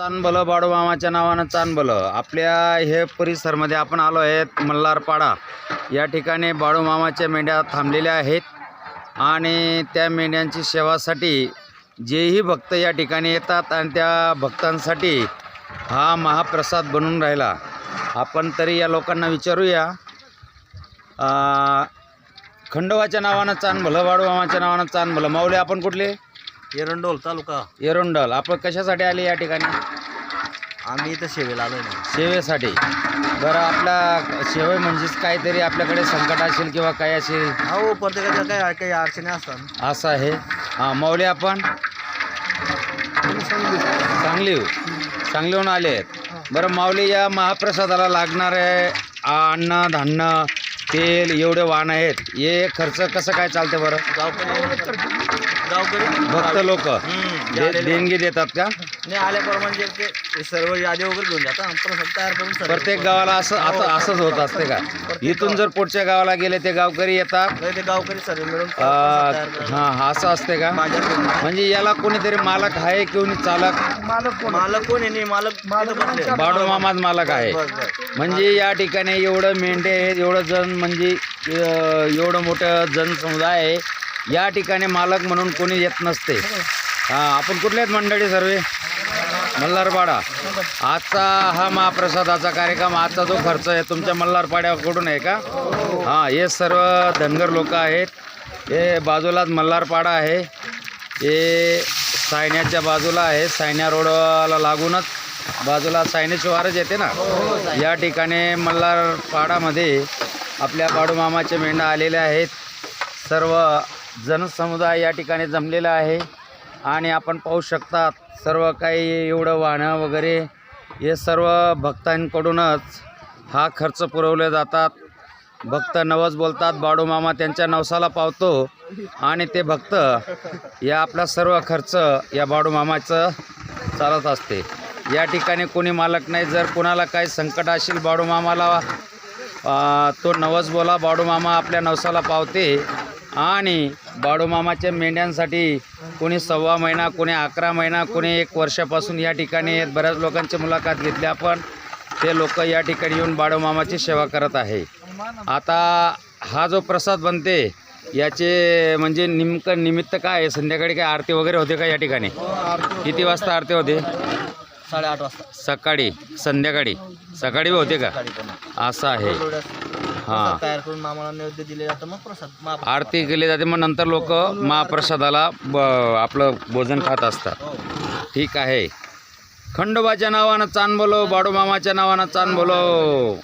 चांदबलं बाडूमामाच्या नावानं चांदबलं आपल्या हे परिसरमध्ये आपण आलो आहेत मल्हारपाडा. या ठिकाणी बाळूमामाच्या मेंढ्या थांबलेल्या आहेत आणि त्या मेंढ्यांची सेवासाठी जेही भक्त या ठिकाणी येतात आणि त्या भक्तांसाठी हा महाप्रसाद बनून राहिला. आपण तरी या लोकांना विचारूया. खंडोबाच्या नावानं चांदभलं बाळूमामाच्या नावानं चांदभलं माऊली आपण कुठले? एरंडोल तालुका. एरोंडल. आपण कशासाठी आले या ठिकाणी? आम्ही इथं सेवेला आलोय ना. सेवेसाठी बरं आपला सेवे म्हणजेच काहीतरी आपल्याकडे संकट असेल किंवा काय असेल? हो प्रत्येकाच्या काही काही अडचणी असतात. असं आहे. हां माऊली आपण? सांगली. सांगलीहून आले आहेत. बरं माऊली या महाप्रसादाला लागणारे अन्न धान्य तेल एवढे वाहन आहेत. हे खर्च कसं काय चालते बरं? गावकरी गावकरी. भक्त लोक. हम्म, जे आलेले- देणगी देतात का? नाही आल्याप्रमाणे म्हणजे ते सर्व यादी वगैरे घेऊन जातात. आणि प्रसाद तयार करून सर्व- प्रत्येक गावाला असं आता असंच होत असते का? इथून जर पुढच्या गावाला गेले ते गावकरी येतात? नाही, ते गावकरी सर्व मिळून प्रसाद तयार करतात. हां हा असं असते का? म्हणजे याला कोणीतरी मालक आहे कोणी चालक? मालक कोण? मालक कोण आहे? नाही मालक मालक बाडो मामाच मालक आहे. बस बस. म्हणजे या ठिकाणी एवढं मेंढे आहेत एवढं जण म्हणजे अं, एवढं मोठं जनसमुदाय आहे. या ठिकाणी मालक म्हणून कोणी येत नसते. हां आपण कुठले आहेत मंडळी सर्वे? मल्हारपाडा. आजचा हा महाप्रसादाचा कार्यक्रम आजचा जो खर्च आहे तुमच्या मल्हारपाड्याकडून आहे का? हां हे सर्व धनगर लोक आहेत. हे बाजूलाच मल्हारपाडा आहे. हे सायन्याच्या बाजूला आहे सायन्या रोडला लागूनच. बाजूला सायनेशिवारच येते ना? या ठिकाणी मल्हारपाडामध्ये आपल्या बाडूमामाचे मेंढा आलेल्या आहेत. सर्व जनसमुदाय या ठिकाणी जमलेला आहे. आणि आपण पाहू शकतात सर्व काही एवढं वाहनं वगैरे. हे सर्व भक्तांकडूनच हा खर्च पुरवले जातात. भक्त नवस बोलतात बाडूमामा त्यांच्या नवसाला पावतो. आणि ते भक्त या आपला सर्व खर्च या बाडूमामाचं चालत असते. या ठिकाणी कोणी मालक नाही. जर कोणाला काही संकट असेल बाडूमामाला तो नवस बोला बाडूमामा आपल्या नवसाला पावते. आणि बाडूमामाच्या मेंढ्यांसाठी कोणी सव्वा महिना कोणी अकरा महिना कोणी एक वर्षापासून या ठिकाणी. बऱ्याच लोकांची मुलाखत घेतली. आपण ते लोक या ठिकाणी येऊन बाडूमामाची सेवा करत आहे. आता हा जो प्रसाद बनते याचे म्हणजे नेमकं निमित्त काय आहे? संध्याकाळी काय आरती वगैरे होते का या ठिकाणी? किती वाजता आरती होते? साडेआठ वाजता. सकाळी संध्याकाळी. सकाळी होते का? असं आहे. हां. प्रसाद तयार करून मामाला नैवेद्य दिले जातं मग प्रसाद महाप्रसाद. आरती केली जाते मग नंतर लोक महाप्रसादाला ब आपलं भोजन खात असतात. हो. ठीक आहे. खंडोबाच्या नावानं चांद बोलो बाडूमामाच्या नावानं चांद बोलो